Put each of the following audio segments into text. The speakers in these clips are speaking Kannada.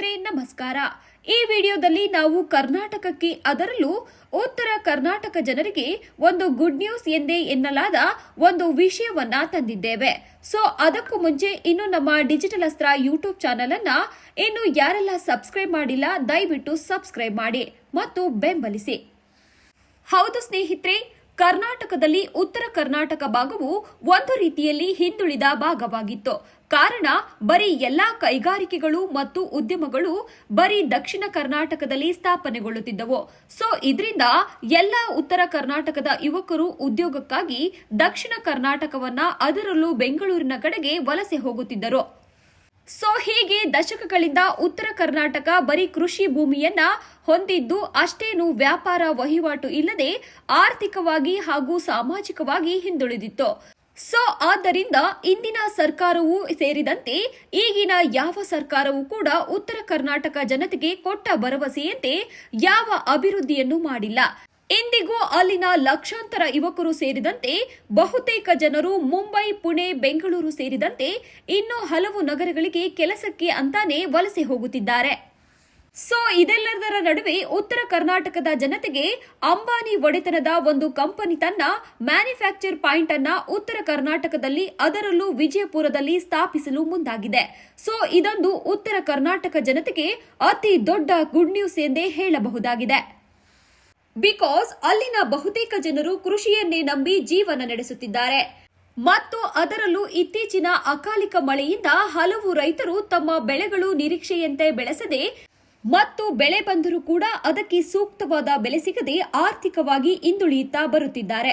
ಸ್ನೇಹಿತರೆ ನಮಸ್ಕಾರ ಈ ವಿಡಿಯೋದಲ್ಲಿ ನಾವು ಕರ್ನಾಟಕಕ್ಕೆ ಅದರಲ್ಲೂ ಉತ್ತರ ಕರ್ನಾಟಕ ಜನರಿಗೆ ಒಂದು ಗುಡ್ ನ್ಯೂಸ್ ಎಂದೇ ಎನ್ನಲಾದ ಒಂದು ವಿಷಯವನ್ನ ತಂದಿದ್ದೇವೆ. ಸೊ ಅದಕ್ಕೂ ಮುಂಚೆ ಇನ್ನು ನಮ್ಮ ಡಿಜಿಟಲ್ ಅಸ್ತ್ರ ಯೂಟ್ಯೂಬ್ ಚಾನೆಲ್ ಅನ್ನ ಇನ್ನು ಯಾರೆಲ್ಲ ಸಬ್ಸ್ಕ್ರೈಬ್ ಮಾಡಿಲ್ಲ, ದಯವಿಟ್ಟು ಸಬ್ಸ್ಕ್ರೈಬ್ ಮಾಡಿ ಮತ್ತು ಬೆಂಬಲಿಸಿ. ಹೌದು ಸ್ನೇಹಿತರೆ ಕರ್ನಾಟಕದಲ್ಲಿ ಉತ್ತರ ಕರ್ನಾಟಕ ಭಾಗವು ಒಂದು ರೀತಿಯಲ್ಲಿ ಹಿಂದುಳಿದ ಭಾಗವಾಗಿತ್ತು. ಕಾರಣ, ಬರೀ ಎಲ್ಲಾ ಕೈಗಾರಿಕೆಗಳು ಮತ್ತು ಉದ್ಯಮಗಳು ಬರೀ ದಕ್ಷಿಣ ಕರ್ನಾಟಕದಲ್ಲಿ ಸ್ಥಾಪನೆಗೊಳ್ಳುತ್ತಿದ್ದವು. ಸೊ, ಇದರಿಂದ ಎಲ್ಲ ಉತ್ತರ ಕರ್ನಾಟಕದ ಯುವಕರು ಉದ್ಯೋಗಕ್ಕಾಗಿ ದಕ್ಷಿಣ ಕರ್ನಾಟಕವನ್ನ ಅದರಲ್ಲೂ ಬೆಂಗಳೂರಿನ ಕಡೆಗೆ ವಲಸೆ ಹೋಗುತ್ತಿದ್ದರು. ಸೊ ಹೀಗೆ ದಶಕಗಳಿಂದ ಉತ್ತರ ಕರ್ನಾಟಕ ಬರೀ ಕೃಷಿ ಭೂಮಿಯನ್ನ ಹೊಂದಿದ್ದು ಅಷ್ಟೇನು ವ್ಯಾಪಾರ ವಹಿವಾಟು ಇಲ್ಲದೆ ಆರ್ಥಿಕವಾಗಿ ಹಾಗೂ ಸಾಮಾಜಿಕವಾಗಿ ಹಿಂದುಳಿದಿತ್ತು. ಸೊ ಆದ್ದರಿಂದ ಇಂದಿನ ಸರ್ಕಾರವೂ ಸೇರಿದಂತೆ ಈಗಿನ ಯಾವ ಸರ್ಕಾರವೂ ಕೂಡ ಉತ್ತರ ಕರ್ನಾಟಕ ಜನತೆಗೆ ಕೊಟ್ಟ ಭರವಸೆಯಂತೆ ಯಾವ ಅಭಿವೃದ್ಧಿಯನ್ನು ಮಾಡಿಲ್ಲ. ಇಂದಿಗೂ ಅಲ್ಲಿನ ಲಕ್ಷಾಂತರ ಯುವಕರು ಸೇರಿದಂತೆ ಬಹುತೇಕ ಜನರು ಮುಂಬೈ, ಪುಣೆ, ಬೆಂಗಳೂರು ಸೇರಿದಂತೆ ಇನ್ನೂ ಹಲವು ನಗರಗಳಿಗೆ ಕೆಲಸಕ್ಕೆ ಅಂತಾನೆ ವಲಸೆ ಹೋಗುತ್ತಿದ್ದಾರೆ. ಸೊ, ಇದೆಲ್ಲದರ ನಡುವೆ ಉತ್ತರ ಕರ್ನಾಟಕದ ಜನತೆಗೆ ಅಂಬಾನಿ ಒಡೆತನದ ಒಂದು ಕಂಪನಿ ತನ್ನ ಮ್ಯಾನುಫ್ಯಾಕ್ಚರ್ ಪಾಯಿಂಟ್ ಅನ್ನ ಉತ್ತರ ಕರ್ನಾಟಕದಲ್ಲಿ, ಅದರಲ್ಲೂ ವಿಜಯಪುರದಲ್ಲಿ ಸ್ಥಾಪಿಸಲು ಮುಂದಾಗಿದೆ. ಸೊ, ಇದೊಂದು ಉತ್ತರ ಕರ್ನಾಟಕ ಜನತೆಗೆ ಅತಿ ದೊಡ್ಡ ಗುಡ್ ನ್ಯೂಸ್ ಎಂದೇ ಹೇಳಬಹುದಾಗಿದೆ. ಬಿಕಾಸ್ ಅಲ್ಲಿನ ಬಹುತೇಕ ಜನರು ಕೃಷಿಯನ್ನೇ ನಂಬಿ ಜೀವನ ನಡೆಸುತ್ತಿದ್ದಾರೆ. ಮತ್ತು ಅದರಲ್ಲೂ ಇತ್ತೀಚಿನ ಅಕಾಲಿಕ ಮಳೆಯಿಂದ ಹಲವು ರೈತರು ತಮ್ಮ ಬೆಳೆಗಳು ನಿರೀಕ್ಷೆಯಂತೆ ಬೆಳೆಸದೆ ಮತ್ತು ಬೆಳೆ ಬಂದರೂ ಕೂಡ ಅದಕ್ಕೆ ಸೂಕ್ತವಾದ ಬೆಲೆ ಸಿಗದೆ ಆರ್ಥಿಕವಾಗಿ ಹಿಂದುಳಿಯುತ್ತಾ ಬರುತ್ತಿದ್ದಾರೆ.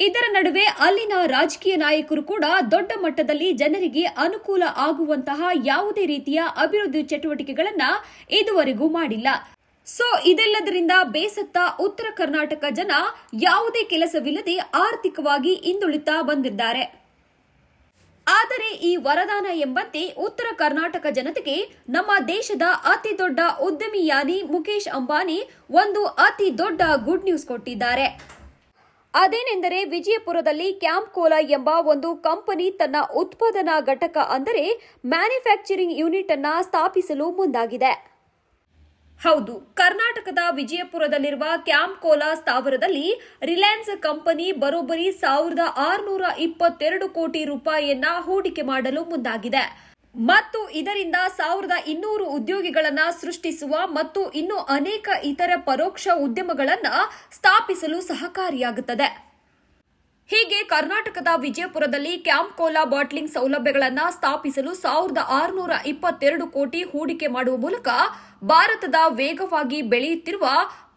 ಇದರ ನಡುವೆ ಅಲ್ಲಿನ ರಾಜಕೀಯ ನಾಯಕರು ಕೂಡ ದೊಡ್ಡ ಮಟ್ಟದಲ್ಲಿ ಜನರಿಗೆ ಅನುಕೂಲ ಆಗುವಂತಹ ಯಾವುದೇ ರೀತಿಯ ಅಭಿವೃದ್ಧಿ ಚಟುವಟಿಕೆಗಳನ್ನು ಇದುವರೆಗೂ ಮಾಡಿಲ್ಲ. ಸೊ ಇದೆಲ್ಲದರಿಂದ ಬೇಸತ್ತ ಉತ್ತರ ಕರ್ನಾಟಕ ಜನ ಯಾವುದೇ ಕೆಲಸವಿಲ್ಲದೆ ಆರ್ಥಿಕವಾಗಿ ಹಿಂದುಳಿತಾ ಬಂದಿದ್ದಾರೆ. ಆದರೆ ಈ ವರದಾನ ಎಂಬಂತೆ ಉತ್ತರ ಕರ್ನಾಟಕ ಜನತೆಗೆ ನಮ್ಮ ದೇಶದ ಅತಿ ದೊಡ್ಡ ಉದ್ಯಮಿಯಾನಿ ಮುಖೇಶ್ ಅಂಬಾನಿ ಒಂದು ಅತಿ ದೊಡ್ಡ ಗುಡ್ ನ್ಯೂಸ್ ಕೊಟ್ಟಿದ್ದಾರೆ. ಅದೇನೆಂದರೆ ವಿಜಯಪುರದಲ್ಲಿ ಕ್ಯಾಂಪ್ ಕೋಲಾ ಎಂಬ ಒಂದು ಕಂಪನಿ ತನ್ನ ಉತ್ಪಾದನಾ ಘಟಕ ಅಂದರೆ ಮ್ಯಾನುಫ್ಯಾಕ್ಚರಿಂಗ್ ಯೂನಿಟ್ ಅನ್ನ ಸ್ಥಾಪಿಸಲು ಮುಂದಾಗಿದೆ. ಹೌದು, ಕರ್ನಾಟಕದ ವಿಜಯಪುರದಲ್ಲಿರುವ ಕ್ಯಾಂಪ್ ಕೋಲಾ ಸ್ಥಾವರದಲ್ಲಿ ರಿಲಯನ್ಸ್ ಕಂಪನಿ ಬರೋಬ್ಬರಿ ಸಾವಿರದ ಆರುನೂರ ಇಪ್ಪತ್ತೆರಡು ಕೋಟಿ ರೂಪಾಯಿಯನ್ನ ಹೂಡಿಕೆ ಮಾಡಲು ಮುಂದಾಗಿದೆ. ಮತ್ತು ಇದರಿಂದ ಸಾವಿರದ ಇನ್ನೂರು ಉದ್ಯೋಗಿಗಳನ್ನು ಸೃಷ್ಟಿಸುವ ಮತ್ತು ಇನ್ನೂ ಅನೇಕ ಇತರ ಪರೋಕ್ಷ ಉದ್ಯಮಗಳನ್ನು ಸ್ಥಾಪಿಸಲು ಸಹಕಾರಿಯಾಗುತ್ತದೆ. ಕರ್ನಾಟಕದ ವಿಜಯಪುರದಲ್ಲಿ ಕ್ಯಾಂಪ್ ಕೋಲಾ ಬಾಟ್ಲಿಂಗ್ ಸೌಲಭ್ಯಗಳನ್ನು ಸ್ಥಾಪಿಸಲು ಸಾವಿರದ ಆರುನೂರ ಇಪ್ಪತ್ತೆರಡು ಕೋಟಿ ಹೂಡಿಕೆ ಮಾಡುವ ಮೂಲಕ ಭಾರತದ ವೇಗವಾಗಿ ಬೆಳೆಯುತ್ತಿರುವ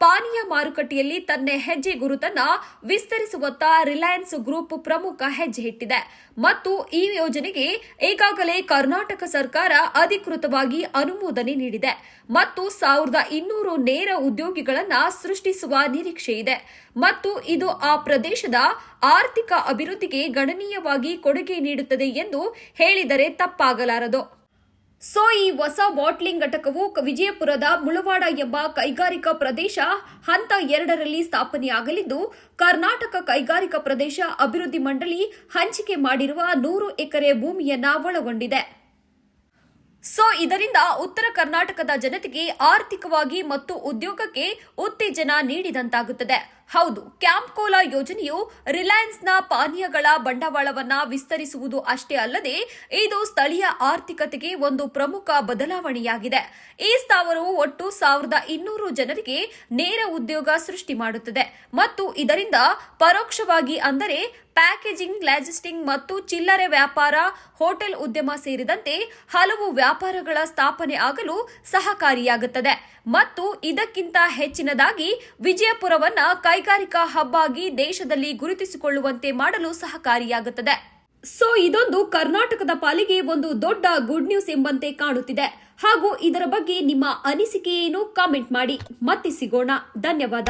ಪಾನೀಯ ಮಾರುಕಟ್ಟೆಯಲ್ಲಿ ತನ್ನ ಹೆಜ್ಜೆ ಗುರುತನ್ನ ವಿಸ್ತರಿಸುವತ್ತ ರಿಲಯನ್ಸ್ ಗ್ರೂಪ್ ಪ್ರಮುಖ ಹೆಜ್ಜೆ ಇಟ್ಟಿದೆ. ಮತ್ತು ಈ ಯೋಜನೆಗೆ ಈಗಾಗಲೇ ಕರ್ನಾಟಕ ಸರ್ಕಾರ ಅಧಿಕೃತವಾಗಿ ಅನುಮೋದನೆ ನೀಡಿದೆ. ಮತ್ತು ಸಾವಿರದ ಇನ್ನೂರು ನೇರ ಉದ್ಯೋಗಿಗಳನ್ನ ಸೃಷ್ಟಿಸುವ ನಿರೀಕ್ಷೆ ಇದೆ. ಮತ್ತು ಇದು ಆ ಪ್ರದೇಶದ ಆರ್ಥಿಕ ಅಭಿವೃದ್ಧಿಗೆ ಗಣನೀಯವಾಗಿ ಕೊಡುಗೆ ನೀಡುತ್ತದೆ ಎಂದು ಹೇಳಿದರೆ ತಪ್ಪಾಗಲಾರದು. ಸೊ ಈ ಹೊಸ ಬಾಟ್ಲಿಂಗ್ ಘಟಕವು ವಿಜಯಪುರದ ಮುಳವಾಡ ಎಂಬ ಕೈಗಾರಿಕಾ ಪ್ರದೇಶ ಹಂತ ಎರಡರಲ್ಲಿ ಸ್ಥಾಪನೆಯಾಗಲಿದ್ದು, ಕರ್ನಾಟಕ ಕೈಗಾರಿಕಾ ಪ್ರದೇಶ ಅಭಿವೃದ್ಧಿ ಮಂಡಳಿ ಹಂಚಿಕೆ ಮಾಡಿರುವ ನೂರು ಎಕರೆ ಭೂಮಿಯನ್ನ ಒಳಗೊಂಡಿದೆ. ಸೊ, ಇದರಿಂದ ಉತ್ತರ ಕರ್ನಾಟಕದ ಜನತೆಗೆ ಆರ್ಥಿಕವಾಗಿ ಮತ್ತು ಉದ್ಯೋಗಕ್ಕೆ ಉತ್ತೇಜನ ನೀಡಿದಂತಾಗುತ್ತದೆ. ಹೌದು, ಕ್ಯಾಂಪ್ ಕೋಲಾ ಯೋಜನೆಯು ರಿಲಯನ್ಸ್ನ ಪಾನೀಯಗಳ ಬಂಡವಾಳವನ್ನ ವಿಸ್ತರಿಸುವುದು ಅಷ್ಟೇ ಅಲ್ಲದೆ, ಇದು ಸ್ಥಳೀಯ ಆರ್ಥಿಕತೆಗೆ ಒಂದು ಪ್ರಮುಖ ಬದಲಾವಣೆಯಾಗಿದೆ. ಈ ಸ್ಥಾವರವು ಒಟ್ಟು ಸಾವಿರದ ಇನ್ನೂರು ಜನರಿಗೆ ನೇರ ಉದ್ಯೋಗ ಸೃಷ್ಟಿ ಮಾಡುತ್ತದೆ. ಮತ್ತು ಇದರಿಂದ ಪರೋಕ್ಷವಾಗಿ ಅಂದರೆ ಪ್ಯಾಕೇಜಿಂಗ್, ಲಾಜಿಸ್ಟಿಂಗ್ ಮತ್ತು ಚಿಲ್ಲರೆ ವ್ಯಾಪಾರ, ಹೋಟೆಲ್ ಉದ್ಯಮ ಸೇರಿದಂತೆ ಹಲವು ವ್ಯಾಪಾರಗಳ ಸ್ಥಾಪನೆ ಆಗಲು ಸಹಕಾರಿಯಾಗುತ್ತದೆ. ಮತ್ತು ಇದಕ್ಕಿಂತ ಹೆಚ್ಚಿನದಾಗಿ ವಿಜಯಪುರವನ್ನ ಕೈಗಾರಿಕಾ ಹಬ್ ಆಗಿ ದೇಶದಲ್ಲಿ ಗುರುತಿಸಿಕೊಳ್ಳುವಂತೆ ಮಾಡಲು ಸಹಕಾರಿಯಾಗುತ್ತದೆ. ಸೊ, ಇದೊಂದು ಕರ್ನಾಟಕದ ಪಾಲಿಗೆ ಒಂದು ದೊಡ್ಡ ಗುಡ್ ನ್ಯೂಸ್ ಎಂಬಂತೆ ಕಾಣುತ್ತಿದೆ. ಹಾಗೂ ಇದರ ಬಗ್ಗೆ ನಿಮ್ಮ ಅನಿಸಿಕೆ ಏನು, ಕಾಮೆಂಟ್ ಮಾಡಿ. ಮತ್ತೆ ಸಿಗೋಣ. ಧನ್ಯವಾದ.